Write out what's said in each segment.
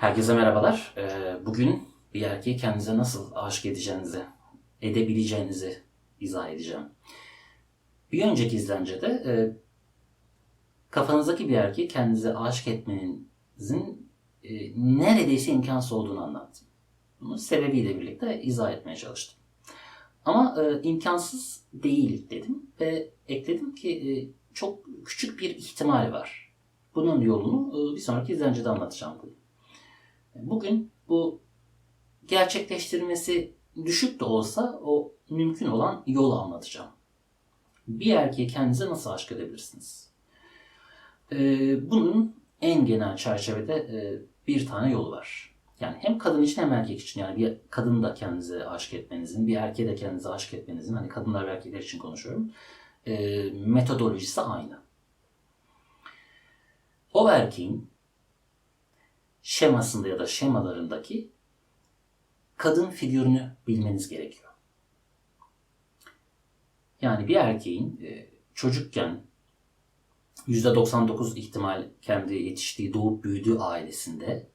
Herkese merhabalar. Ee, Bugün bir erkeği kendinize nasıl aşık edeceğinizi, edebileceğinizi izah edeceğim. Bir önceki izlencede e, kafanızdaki bir erkeği kendinize aşık etmenizin e, neredeyse imkansız olduğunu anlattım. Bunu sebebiyle birlikte izah etmeye çalıştım. Ama e, imkansız değil dedim ve ekledim ki çok küçük bir ihtimal var. Bunun yolunu bir sonraki izlencede anlatacağım bugün. Bugün bu gerçekleştirmesi düşük de olsa o mümkün olan yolu anlatacağım. Bir erkeği kendinize nasıl aşık edebilirsiniz? Ee, bunun en genel çerçevede e, bir tane yolu var. Yani hem kadın için hem erkek için yani bir kadını da kendinize aşık etmenizin, bir erkeği de kendinize aşık etmenizin, hani kadınlar ve erkekler için konuşuyorum, e, metodolojisi aynı. O erkeğin şemasında ya da şemalarındaki kadın figürünü bilmeniz gerekiyor. Yani bir erkeğin e, çocukken %99 ihtimal kendi yetiştiği, doğup büyüdüğü ailesinde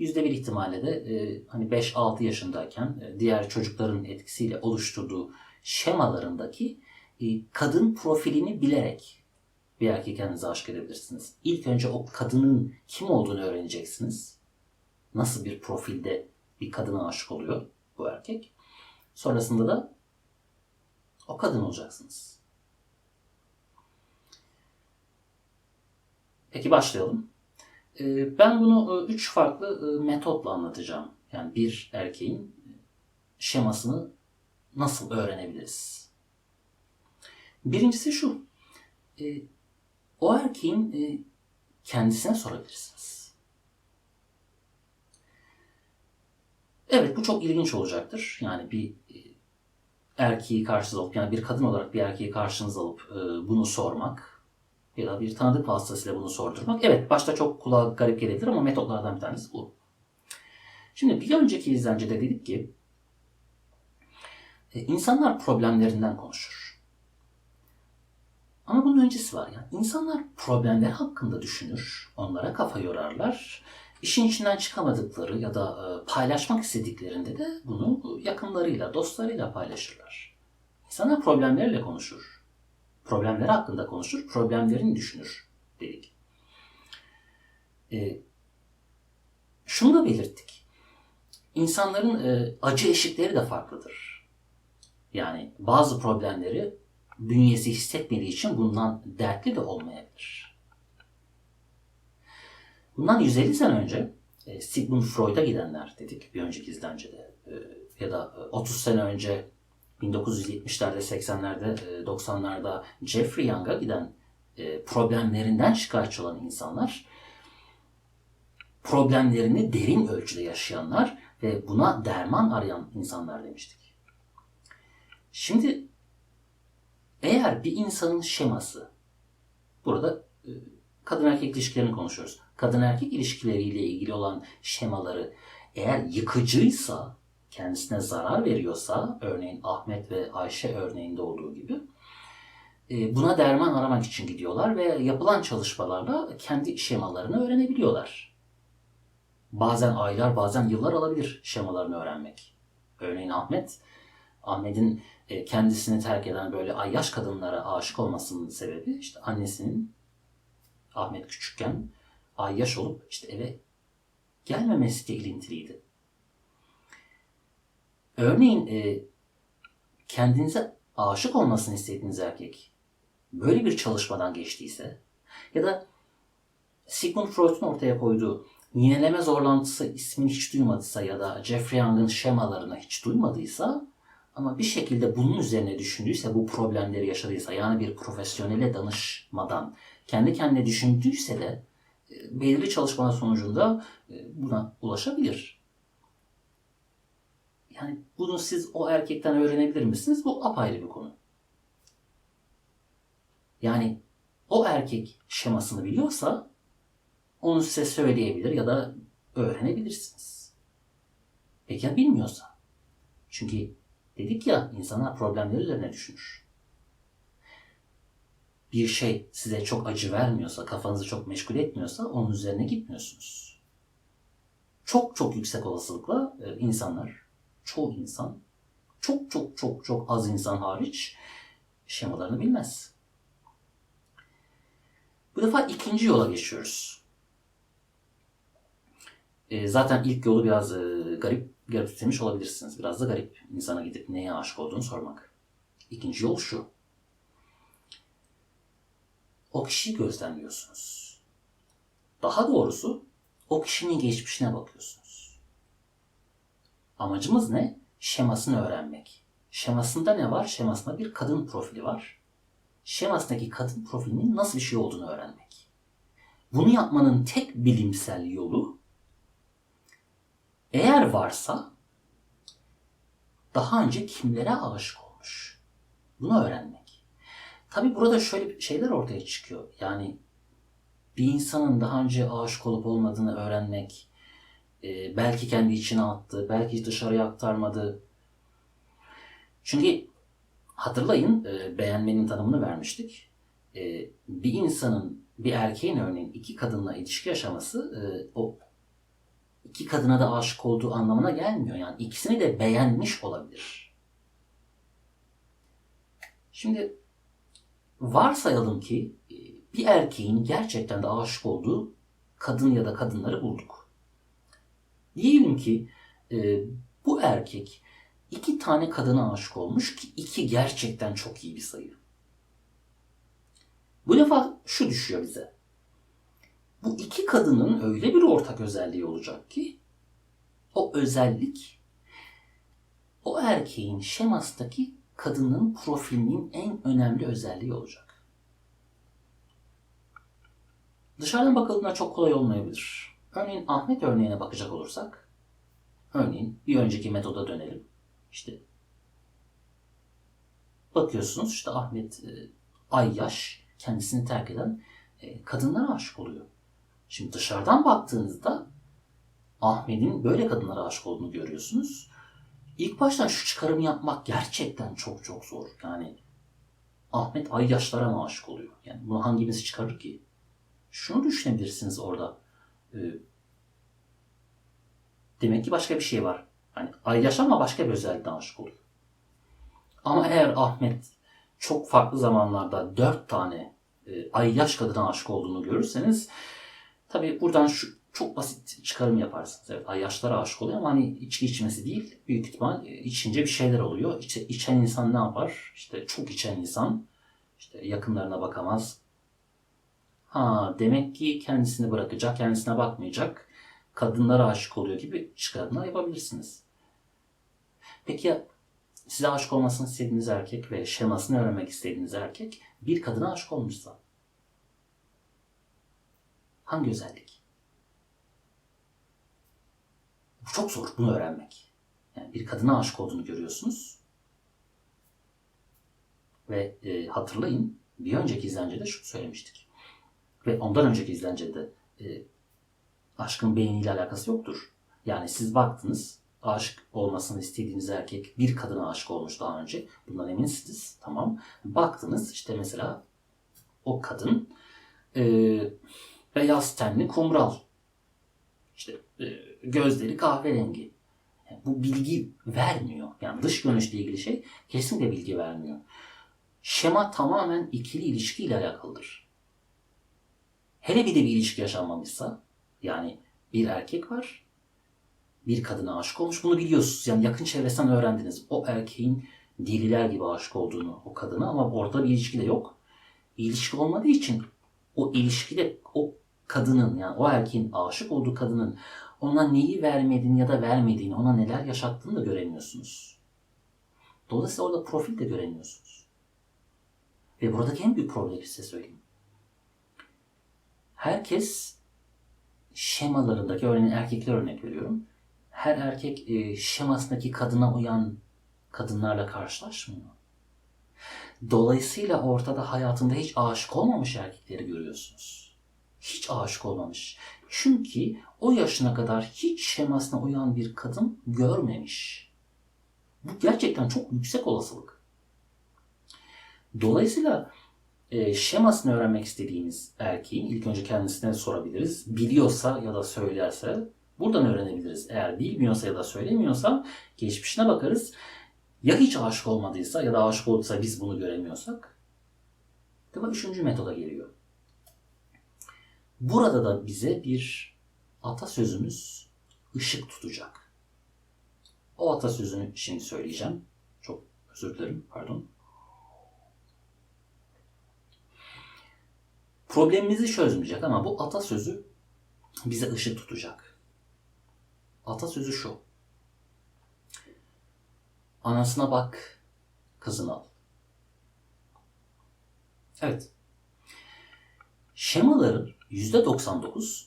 %1 ihtimalle de e, hani 5-6 yaşındayken e, diğer çocukların etkisiyle oluşturduğu şemalarındaki kadın profilini bilerek bir erkeği kendinize aşık edebilirsiniz. İlk önce o kadının kim olduğunu öğreneceksiniz. Nasıl bir profilde bir kadına aşık oluyor bu erkek. Sonrasında da o kadın olacaksınız. Peki başlayalım. Ee, Ben bunu e, üç farklı e, metotla anlatacağım. Yani bir erkeğin şemasını nasıl öğrenebiliriz? Birincisi şu. O erkeğin e, kendisine sorabilirsiniz. Evet bu çok ilginç olacaktır. Yani bir e, erkeği karşınıza alıp yani bir kadın olarak bir erkeği karşınıza alıp e, bunu sormak ya da bir tanıdık vasıtasıyla bunu sordurmak. Evet başta çok kulağa garip gelebilir ama metotlardan bir tanesi bu. Şimdi bir önceki izlencede dedik ki e, insanlar problemlerinden konuşur. Bunun öncesi var yani. İnsanlar problemler hakkında düşünür, onlara kafa yorarlar. İşin içinden çıkamadıkları ya da e, paylaşmak istediklerinde de bunu yakınlarıyla, dostlarıyla paylaşırlar. İnsanlar problemlerle konuşur. Problemleri hakkında konuşur, problemlerini düşünür dedik. E, şunu da belirttik. İnsanların e, acı eşikleri de farklıdır. Yani bazı problemleri bünyesi hissetmediği için bundan dertli de olmayabilir. Bundan 150 sene önce e, Sigmund Freud'a gidenler dedik bir önceki izlencede e, ya da e, 30 sene önce 1970'lerde, 80'lerde, e, 90'larda Jeffrey Young'a giden e, problemlerinden şikayetçi olan insanlar problemlerini derin ölçüde yaşayanlar ve buna derman arayan insanlar demiştik. Şimdi eğer bir insanın şeması, burada e, kadın erkek ilişkilerini konuşuyoruz. Kadın erkek ilişkileriyle ilgili olan şemaları eğer yıkıcıysa, kendisine zarar veriyorsa, örneğin Ahmet ve Ayşe örneğinde olduğu gibi, e, buna derman aramak için gidiyorlar ve yapılan çalışmalarla kendi şemalarını öğrenebiliyorlar. Bazen aylar, bazen yıllar alabilir şemalarını öğrenmek. Örneğin Ahmet, Ahmet'in e, kendisini terk eden böyle ayyaş kadınlara aşık olmasının sebebi işte annesinin Ahmet küçükken ayyaş olup işte eve gelmemesiyle ilintiliydi. Örneğin e, kendinize aşık olmasını istediğiniz erkek böyle bir çalışmadan geçtiyse ya da Sigmund Freud'un ortaya koyduğu yineleme zorlantısı ismini hiç duymadıysa ya da Jeffrey Young'ın şemalarını hiç duymadıysa ama bir şekilde bunun üzerine düşündüyse, bu problemleri yaşadıysa, yani bir profesyonele danışmadan kendi kendine düşündüyse de e, belirli çalışmalar sonucunda e, buna ulaşabilir. Yani bunu siz o erkekten öğrenebilir misiniz? Bu apayrı bir konu. Yani o erkek şemasını biliyorsa onu size söyleyebilir ya da öğrenebilirsiniz. Peki ya bilmiyorsa? Çünkü Dedik ya insanlar problemleri üzerine düşünür. Bir şey size çok acı vermiyorsa, kafanızı çok meşgul etmiyorsa onun üzerine gitmiyorsunuz. çok çok yüksek olasılıkla e, insanlar, çoğu insan, çok çok çok çok az insan hariç şemalarını bilmez. Bu defa ikinci yola geçiyoruz. E, zaten ilk yolu biraz e, garip garipsemiş olabilirsiniz. Biraz da garip insana gidip neye aşık olduğunu sormak. İkinci yol şu. O kişiyi gözlemliyorsunuz. Daha doğrusu o kişinin geçmişine bakıyorsunuz. Amacımız ne? Şemasını öğrenmek. Şemasında ne var? Şemasında bir kadın profili var. Şemasındaki kadın profilinin nasıl bir şey olduğunu öğrenmek. Bunu yapmanın tek bilimsel yolu eğer varsa daha önce kimlere aşık olmuş? Bunu öğrenmek. Tabi burada şöyle şeyler ortaya çıkıyor. Yani bir insanın daha önce aşık olup olmadığını öğrenmek, e, belki kendi içine attı, belki dışarıya aktarmadı. Çünkü hatırlayın e, beğenmenin tanımını vermiştik. E, bir insanın, bir erkeğin örneğin iki kadınla ilişki yaşaması o iki kadına da aşık olduğu anlamına gelmiyor. Yani ikisini de beğenmiş olabilir. Şimdi varsayalım ki e, bir erkeğin gerçekten de aşık olduğu kadın ya da kadınları bulduk. Diyelim ki e, bu erkek iki tane kadına aşık olmuş ki iki gerçekten çok iyi bir sayı. Bu defa şu düşüyor bize. Bu iki kadının öyle bir ortak özelliği olacak ki o özellik o erkeğin şemasındaki kadının profilinin en önemli özelliği olacak. Dışarıdan bakıldığında çok kolay olmayabilir. Örneğin Ahmet örneğine bakacak olursak, örneğin bir önceki metoda dönelim. İşte bakıyorsunuz işte Ahmet e, Ayyaş kendisini terk eden e, kadınlara aşık oluyor. Şimdi dışarıdan baktığınızda Ahmet'in böyle kadınlara aşık olduğunu görüyorsunuz. İlk baştan şu çıkarımı yapmak gerçekten çok çok zor. Yani Ahmet ay yaşlara mı aşık oluyor? Yani bunu hangimiz çıkarır ki? Şunu düşünebilirsiniz orada. Ee, demek ki başka bir şey var. Hani ay yaş ama başka bir özellikten aşık oluyor. Ama eğer Ahmet çok farklı zamanlarda dört tane e, ay yaş kadına aşık olduğunu görürseniz tabi buradan şu çok basit çıkarım yaparsınız. Evet yaşlara aşık oluyor ama hani içki içmesi değil. Büyük ihtimal e, içince bir şeyler oluyor. İşte içen insan ne yapar? İşte çok içen insan işte yakınlarına bakamaz. Ha demek ki kendisini bırakacak, kendisine bakmayacak. Kadınlara aşık oluyor gibi çıkarımlar yapabilirsiniz. Peki ya size aşık olmasını istediğiniz erkek ve şemasını öğrenmek istediğiniz erkek bir kadına aşık olmuşsa hangi özellik? Bu çok zor bunu öğrenmek. Yani bir kadına aşık olduğunu görüyorsunuz. Ve e, hatırlayın bir önceki izlencede şunu söylemiştik. Ve ondan önceki izlencede e, aşkın beğeniyle alakası yoktur. Yani siz baktınız aşık olmasını istediğiniz erkek bir kadına aşık olmuş daha önce. Bundan eminsiniz. Tamam. Baktınız işte mesela o kadın e, beyaz tenli kumral. İşte e, gözleri kahverengi. Yani bu bilgi vermiyor. Yani dış görünüşle ilgili şey kesinlikle bilgi vermiyor. Şema tamamen ikili ilişkiyle alakalıdır. Hele bir de bir ilişki yaşanmamışsa yani bir erkek var bir kadına aşık olmuş bunu biliyorsunuz. Yani yakın çevresinden öğrendiniz. O erkeğin deliler gibi aşık olduğunu o kadına ama orada bir ilişki de yok. İlişki olmadığı için o ilişkide o kadının yani o erkeğin aşık olduğu kadının ona neyi vermediğini ya da vermediğini, ona neler yaşattığını da göremiyorsunuz. Dolayısıyla orada profil de göremiyorsunuz. Ve buradaki en büyük problemi size söyleyeyim. Herkes şemalarındaki, örneğin erkekler örnek veriyorum. Her erkek e, şemasındaki kadına uyan kadınlarla karşılaşmıyor. Dolayısıyla ortada hayatında hiç aşık olmamış erkekleri görüyorsunuz. Hiç aşık olmamış. Çünkü o yaşına kadar hiç şemasına uyan bir kadın görmemiş. Bu gerçekten çok yüksek olasılık. Dolayısıyla e, şemasını öğrenmek istediğimiz erkeğin ilk önce kendisine sorabiliriz. Biliyorsa ya da söylerse Buradan öğrenebiliriz. Eğer bilmiyorsa ya da söylemiyorsa geçmişine bakarız. Ya hiç aşık olmadıysa ya da aşık olduysa biz bunu göremiyorsak. Değil mi? Üçüncü metoda geliyor. Burada da bize bir atasözümüz ışık tutacak. O atasözünü şimdi söyleyeceğim. Çok özür dilerim, pardon. Problemimizi çözmeyecek ama bu atasözü bize ışık tutacak. Atasözü şu. Anasına bak, kızını al. Evet. Şemaların %99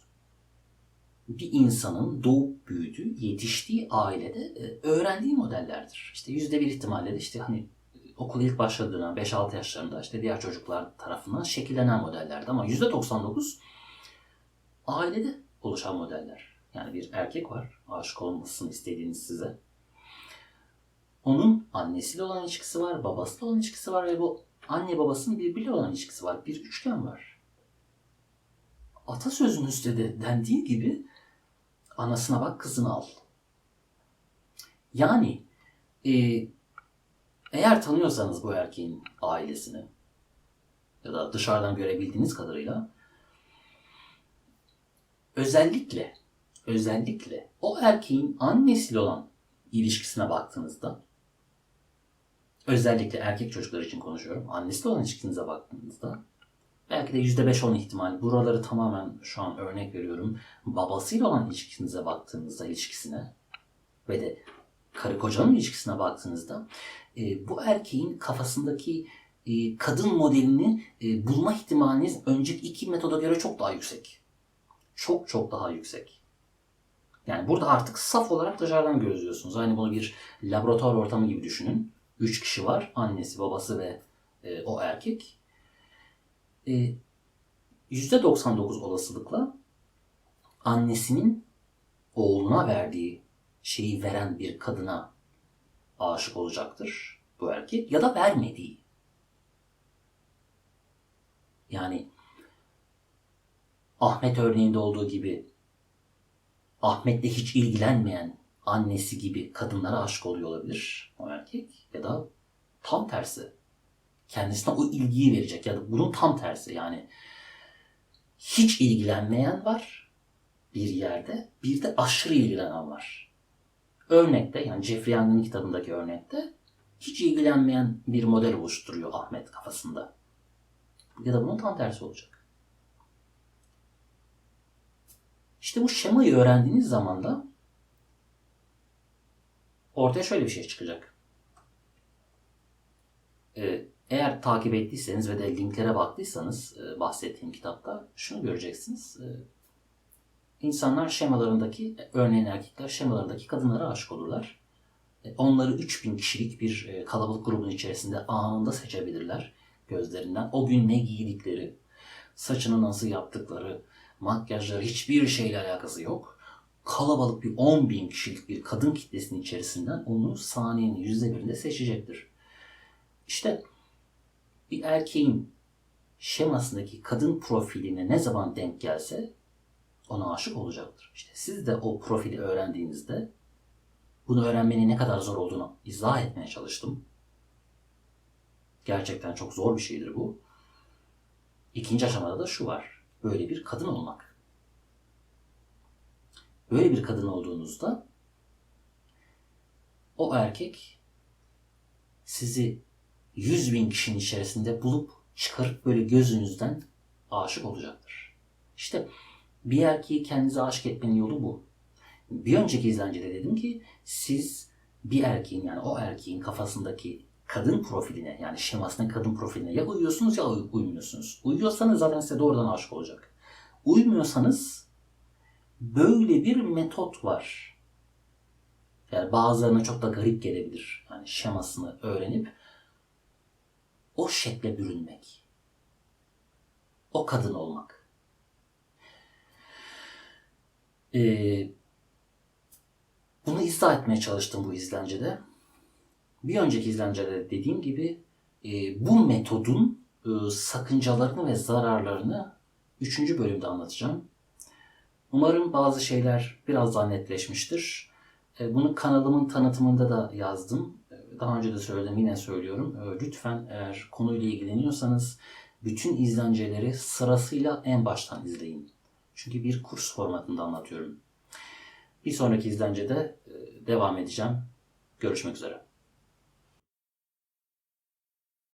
bir insanın doğup büyüdüğü, yetiştiği ailede e, öğrendiği modellerdir. İşte yüzde bir ihtimalle de işte hani okul ilk başladığında 5-6 yaşlarında işte diğer çocuklar tarafından şekillenen modellerdi ama yüzde 99 ailede oluşan modeller. Yani bir erkek var, aşık olmasını istediğiniz size. Onun annesiyle olan ilişkisi var, babasıyla olan ilişkisi var ve bu anne babasının birbiriyle olan ilişkisi var. Bir üçgen var. Atasözünüzde de dendiği gibi anasına bak kızını al. Yani e, eğer tanıyorsanız bu erkeğin ailesini ya da dışarıdan görebildiğiniz kadarıyla özellikle özellikle o erkeğin annesiyle olan ilişkisine baktığınızda özellikle erkek çocuklar için konuşuyorum. Annesiyle olan ilişkinize baktığınızda belki de %5-10 ihtimal buraları tamamen şu an örnek veriyorum. Babasıyla olan ilişkinize baktığınızda ilişkisine ve de karı kocanın ilişkisine baktığınızda e, bu erkeğin kafasındaki e, kadın modelini e, bulma ihtimaliniz önceki iki metoda göre çok daha yüksek. Çok çok daha yüksek. Yani burada artık saf olarak dışarıdan gözlüyorsunuz. Aynı bunu bir laboratuvar ortamı gibi düşünün. Üç kişi var. Annesi, babası ve e, o erkek. E, %99 olasılıkla annesinin oğluna verdiği şeyi veren bir kadına aşık olacaktır bu erkek ya da vermediği. Yani Ahmet örneğinde olduğu gibi Ahmet'le hiç ilgilenmeyen annesi gibi kadınlara aşık oluyor olabilir o erkek ya da tam tersi kendisine o ilgiyi verecek ya da bunun tam tersi yani hiç ilgilenmeyen var bir yerde bir de aşırı ilgilenen var. Örnekte yani Jeffrey Young'ın kitabındaki örnekte hiç ilgilenmeyen bir model oluşturuyor Ahmet kafasında. Ya da bunun tam tersi olacak. İşte bu şemayı öğrendiğiniz zaman da ortaya şöyle bir şey çıkacak. Ee, eğer takip ettiyseniz ve de linklere baktıysanız e, bahsettiğim kitapta şunu göreceksiniz. E, insanlar şemalarındaki, örneğin erkekler şemalarındaki kadınlara aşık olurlar. E, onları 3000 kişilik bir kalabalık grubun içerisinde anında seçebilirler gözlerinden. O gün ne giydikleri, saçını nasıl yaptıkları, makyajları hiçbir şeyle alakası yok. Kalabalık bir 10 bin kişilik bir kadın kitlesinin içerisinden onu saniyenin yüzde birinde seçecektir. İşte bir erkeğin şemasındaki kadın profiline ne zaman denk gelse ona aşık olacaktır. İşte siz de o profili öğrendiğinizde bunu öğrenmenin ne kadar zor olduğunu izah etmeye çalıştım. Gerçekten çok zor bir şeydir bu. İkinci aşamada da şu var. Böyle bir kadın olmak. Böyle bir kadın olduğunuzda o erkek sizi 100 bin kişinin içerisinde bulup çıkarıp böyle gözünüzden aşık olacaktır. İşte bir erkeği kendinize aşık etmenin yolu bu. Bir önceki izlencede dedim ki siz bir erkeğin yani o erkeğin kafasındaki kadın profiline yani şemasının kadın profiline ya uyuyorsunuz ya uymuyorsunuz. Uyuyorsanız zaten size doğrudan aşık olacak. Uymuyorsanız böyle bir metot var. Yani bazılarına çok da garip gelebilir. Yani şemasını öğrenip o şekle bürünmek. O kadın olmak. Ee, bunu izah etmeye çalıştım bu izlencede. Bir önceki izlencede dediğim gibi e, bu metodun e, sakıncalarını ve zararlarını üçüncü bölümde anlatacağım. Umarım bazı şeyler biraz daha netleşmiştir. E, Bunu kanalımın tanıtımında da yazdım. Daha önce de söyledim yine söylüyorum. E, Lütfen eğer konuyla ilgileniyorsanız bütün izlenceleri sırasıyla en baştan izleyin. Çünkü bir kurs formatında anlatıyorum. Bir sonraki izlencede e, devam edeceğim. Görüşmek üzere.